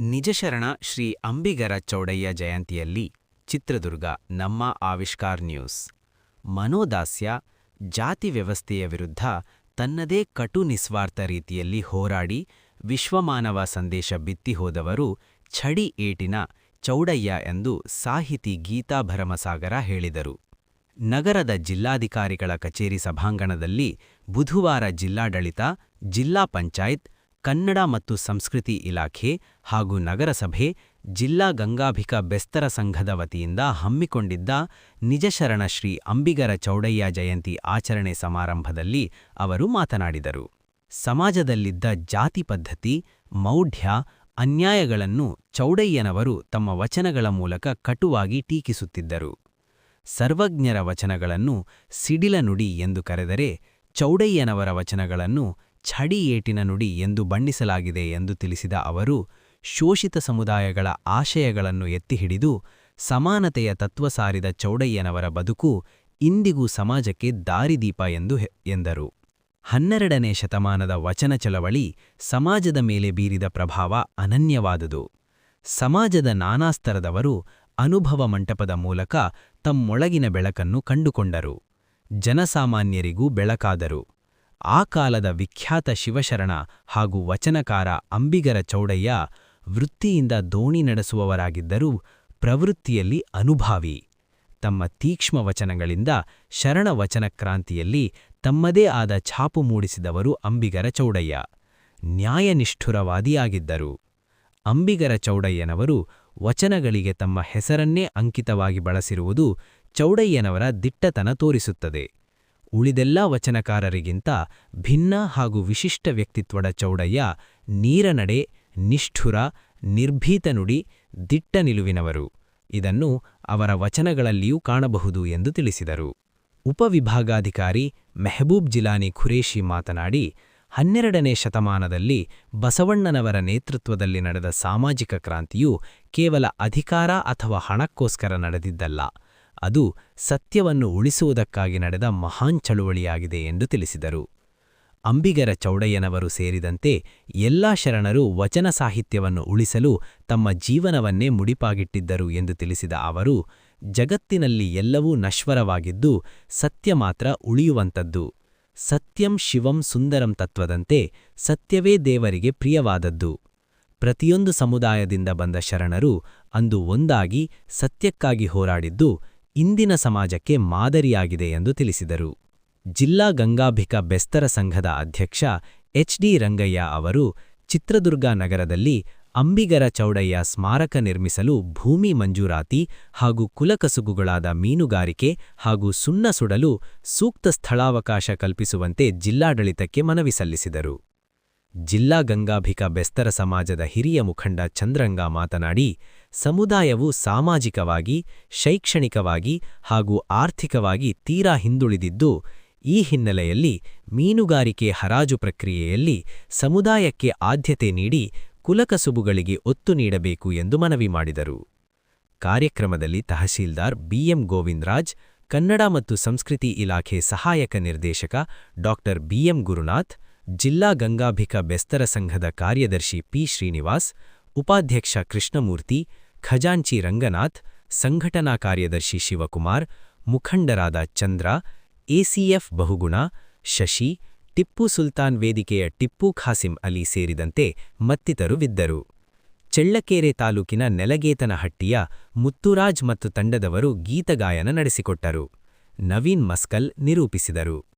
ನಿಜಶರಣ ಶ್ರೀ ಅಂಬಿಗರ ಚೌಡಯ್ಯ ಜಯಂತಿಯಲ್ಲಿ ಚಿತ್ರದುರ್ಗ ನಮ್ಮ ಆವಿಷ್ಕಾರ್ ನ್ಯೂಸ್. ಮನೋದಾಸ್ಯ ಜಾತಿ ವ್ಯವಸ್ಥೆಯ ವಿರುದ್ಧ ತನ್ನದೇ ಕಟು ನಿಸ್ವಾರ್ಥ ರೀತಿಯಲ್ಲಿ ಹೋರಾಡಿ ವಿಶ್ವಮಾನವ ಸಂದೇಶ ಬಿತ್ತಿ ಹೋದವರು ಛಡಿ ಏಟಿನ ಚೌಡಯ್ಯ ಎಂದು ಸಾಹಿತಿ ಗೀತಾ ಭರಮಸಾಗರ ಹೇಳಿದರು. ನಗರದ ಜಿಲ್ಲಾಧಿಕಾರಿಗಳ ಕಚೇರಿ ಸಭಾಂಗಣದಲ್ಲಿ ಬುಧವಾರ ಜಿಲ್ಲಾಡಳಿತ, ಜಿಲ್ಲಾ ಪಂಚಾಯತ್ ಕನ್ನಡ ಮತ್ತು ಸಂಸ್ಕೃತಿ ಇಲಾಖೆ ಹಾಗೂ ನಗರಸಭೆ, ಜಿಲ್ಲಾ ಗಂಗಾಭಿಕ ಬೆಸ್ತರ ಸಂಘದ ವತಿಯಿಂದ ಹಮ್ಮಿಕೊಂಡಿದ್ದ ನಿಜಶರಣ ಶ್ರೀ ಅಂಬಿಗರ ಚೌಡಯ್ಯ ಜಯಂತಿ ಆಚರಣೆ ಸಮಾರಂಭದಲ್ಲಿ ಅವರು ಮಾತನಾಡಿದರು. ಸಮಾಜದಲ್ಲಿದ್ದ ಜಾತಿ ಪದ್ಧತಿ, ಮೌಢ್ಯ, ಅನ್ಯಾಯಗಳನ್ನು ಚೌಡಯ್ಯನವರು ತಮ್ಮ ವಚನಗಳ ಮೂಲಕ ಕಟುವಾಗಿ ಟೀಕಿಸುತ್ತಿದ್ದರು. ಸರ್ವಜ್ಞರ ವಚನಗಳನ್ನು ಸಿಡಿಲ ನುಡಿ ಎಂದು ಕರೆದರೆ ಚೌಡಯ್ಯನವರ ವಚನಗಳನ್ನು ಛಡಿ ಏಟಿನ ನುಡಿ ಎಂದು ಬಣ್ಣಿಸಲಾಗಿದೆ ಎಂದು ತಿಳಿಸಿದ ಅವರು, ಶೋಷಿತ ಸಮುದಾಯಗಳ ಆಶಯಗಳನ್ನು ಎತ್ತಿಹಿಡಿದು ಸಮಾನತೆಯ ತತ್ವ ಸಾರಿದ ಚೌಡಯ್ಯನವರ ಬದುಕು ಇಂದಿಗೂ ಸಮಾಜಕ್ಕೆ ದಾರಿದೀಪ ಎಂದು ಎಂದರು. ಹನ್ನೆರಡನೇ ಶತಮಾನದ ವಚನ ಚಳವಳಿ ಸಮಾಜದ ಮೇಲೆ ಬೀರಿದ ಪ್ರಭಾವ ಅನನ್ಯವಾದುದು. ಸಮಾಜದ ನಾನಾಸ್ತರದವರು ಅನುಭವ ಮಂಟಪದ ಮೂಲಕ ತಮ್ಮೊಳಗಿನ ಬೆಳಕನ್ನು ಕಂಡುಕೊಂಡರು. ಜನಸಾಮಾನ್ಯರಿಗೂ ಬೆಳಕಾದರು. ಆ ಕಾಲದ ವಿಖ್ಯಾತ ಶಿವಶರಣ ಹಾಗೂ ವಚನಕಾರ ಅಂಬಿಗರ ಚೌಡಯ್ಯ ವೃತ್ತಿಯಿಂದ ದೋಣಿ ನಡೆಸುವವರಾಗಿದ್ದರೂ ಪ್ರವೃತ್ತಿಯಲ್ಲಿ ಅನುಭಾವಿ. ತಮ್ಮ ತೀಕ್ಷ್ಮ ವಚನಗಳಿಂದ ಶರಣ ವಚನ ಕ್ರಾಂತಿಯಲ್ಲಿ ತಮ್ಮದೇ ಆದ ಛಾಪು ಮೂಡಿಸಿದವರು ಅಂಬಿಗರ ಚೌಡಯ್ಯ. ನ್ಯಾಯನಿಷ್ಠುರವಾದಿಯಾಗಿದ್ದರು. ಅಂಬಿಗರ ಚೌಡಯ್ಯನವರು ವಚನಗಳಿಗೆ ತಮ್ಮ ಹೆಸರನ್ನೇ ಅಂಕಿತವಾಗಿ ಬಳಸಿರುವುದು ಚೌಡಯ್ಯನವರ ದಿಟ್ಟತನ ತೋರಿಸುತ್ತದೆ. ಉಳಿದೆಲ್ಲಾ ವಚನಕಾರರಿಗಿಂತ ಭಿನ್ನ ಹಾಗೂ ವಿಶಿಷ್ಟ ವ್ಯಕ್ತಿತ್ವದ ಚೌಡಯ್ಯ ನೀರನಡೆ, ನಿಷ್ಠುರ ನಿರ್ಭೀತ ನುಡಿ ದಿಟ್ಟ ನಿಲುವಿನವರು. ಇದನ್ನು ಅವರ ವಚನಗಳಲ್ಲಿಯೂ ಕಾಣಬಹುದು ಎಂದು ತಿಳಿಸಿದರು. ಉಪವಿಭಾಗಾಧಿಕಾರಿ ಮೆಹಬೂಬ್ ಜಿಲಾನಿ ಖುರೇಶಿ ಮಾತನಾಡಿ, ಹನ್ನೆರಡನೇ ಶತಮಾನದಲ್ಲಿ ಬಸವಣ್ಣನವರ ನೇತೃತ್ವದಲ್ಲಿ ನಡೆದ ಸಾಮಾಜಿಕ ಕ್ರಾಂತಿಯು ಕೇವಲ ಅಧಿಕಾರ ಅಥವಾ ಹಣಕ್ಕೋಸ್ಕರ ನಡೆದಿದ್ದಲ್ಲ. ಅದು ಸತ್ಯವನ್ನು ಉಳಿಸುವುದಕ್ಕಾಗಿ ನಡೆದ ಮಹಾನ್ ಚಳುವಳಿಯಾಗಿದೆ ಎಂದು ತಿಳಿಸಿದರು. ಅಂಬಿಗರ ಚೌಡಯ್ಯನವರು ಸೇರಿದಂತೆ ಎಲ್ಲಾ ಶರಣರು ವಚನ ಸಾಹಿತ್ಯವನ್ನು ಉಳಿಸಲು ತಮ್ಮ ಜೀವನವನ್ನೇ ಮುಡಿಪಾಗಿಟ್ಟಿದ್ದರು ಎಂದು ತಿಳಿಸಿದ ಅವರು, ಜಗತ್ತಿನಲ್ಲಿ ಎಲ್ಲವೂ ನಶ್ವರವಾಗಿದ್ದು ಸತ್ಯ ಮಾತ್ರ ಉಳಿಯುವಂತದ್ದು ಸತ್ಯಂ ಶಿವಂ ಸುಂದರಂ ತತ್ವದಂತೆ ಸತ್ಯವೇ ದೇವರಿಗೆ ಪ್ರಿಯವಾದದ್ದು. ಪ್ರತಿಯೊಂದು ಸಮುದಾಯದಿಂದ ಬಂದ ಶರಣರು ಅಂದು ಒಂದಾಗಿ ಸತ್ಯಕ್ಕಾಗಿ ಹೋರಾಡಿದ್ದು ಇಂದಿನ ಸಮಾಜಕ್ಕೆ ಮಾದರಿಯಾಗಿದೆ ಎಂದು ತಿಳಿಸಿದರು. ಜಿಲ್ಲಾ ಗಂಗಾಭಿಕ ಬೆಸ್ತರ ಸಂಘದ ಅಧ್ಯಕ್ಷ ಎಚ್ಡಿ ರಂಗಯ್ಯ ಅವರು ಚಿತ್ರದುರ್ಗ ನಗರದಲ್ಲಿ ಅಂಬಿಗರ ಚೌಡಯ್ಯ ಸ್ಮಾರಕ ನಿರ್ಮಿಸಲು ಭೂಮಿ ಮಂಜೂರಾತಿ ಹಾಗೂ ಕುಲಕಸುಗುಗಳಾದ ಮೀನುಗಾರಿಕೆ ಹಾಗೂ ಸುಣ್ಣ ಸುಡಲು ಸೂಕ್ತ ಸ್ಥಳಾವಕಾಶ ಕಲ್ಪಿಸುವಂತೆ ಜಿಲ್ಲಾಡಳಿತಕ್ಕೆ ಮನವಿ ಸಲ್ಲಿಸಿದರು. ಜಿಲ್ಲಾ ಗಂಗಾಭಿಕ ಬೆಸ್ತರ ಸಮಾಜದ ಹಿರಿಯ ಮುಖಂಡ ಚಂದ್ರಂಗ ಮಾತನಾಡಿ ಸಮುದಾಯವು ಸಾಮಾಜಿಕವಾಗಿ, ಶೈಕ್ಷಣಿಕವಾಗಿ ಹಾಗೂ ಆರ್ಥಿಕವಾಗಿ ತೀರಾ ಹಿಂದುಳಿದಿದ್ದು, ಈ ಹಿನ್ನೆಲೆಯಲ್ಲಿ ಮೀನುಗಾರಿಕೆ ಹರಾಜು ಪ್ರಕ್ರಿಯೆಯಲ್ಲಿ ಸಮುದಾಯಕ್ಕೆ ಆದ್ಯತೆ ನೀಡಿ ಕುಲಕಸುಬುಗಳಿಗೆ ಒತ್ತು ನೀಡಬೇಕು ಎಂದು ಮನವಿ ಮಾಡಿದರು. ಕಾರ್ಯಕ್ರಮದಲ್ಲಿ ತಹಶೀಲ್ದಾರ್ ಬಿಎಂ ಗೋವಿಂದರಾಜ್, ಕನ್ನಡ ಮತ್ತು ಸಂಸ್ಕೃತಿ ಇಲಾಖೆ ಸಹಾಯಕ ನಿರ್ದೇಶಕ ಡಾ ಬಿಎಂ ಗುರುನಾಥ್, ಜಿಲ್ಲಾ ಗಂಗಾಭಿಕ ಬೆಸ್ತರ ಸಂಘದ ಕಾರ್ಯದರ್ಶಿ ಪಿ ಶ್ರೀನಿವಾಸ್ ಉಪಾಧ್ಯಕ್ಷ ಕೃಷ್ಣಮೂರ್ತಿ, ಖಜಾಂಚಿ ರಂಗನಾಥ್, ಸಂಘಟನಾ ಕಾರ್ಯದರ್ಶಿ ಶಿವಕುಮಾರ್, ಮುಖಂಡರಾದ ಚಂದ್ರ, ಎಸಿಎಫ್ ಬಹುಗುಣ, ಶಶಿ, ಟಿಪ್ಪು ಸುಲ್ತಾನ್ ವೇದಿಕೆಯ ಟಿಪ್ಪು ಖಾಸಿಂ ಅಲಿ ಸೇರಿದಂತೆ ಮತ್ತಿತರು ಮತ್ತಿತರುವಿದ್ದರು ಚಳ್ಳಕೆರೆ ತಾಲೂಕಿನ ನೆಲಗೇತನಹಟ್ಟಿಯ ಮುತ್ತುರಾಜ್ ಮತ್ತು ತಂಡದವರು ಗೀತಗಾಯನ ನಡೆಸಿಕೊಟ್ಟರು. ನವೀನ್ ಮಸ್ಕಲ್ ನಿರೂಪಿಸಿದರು.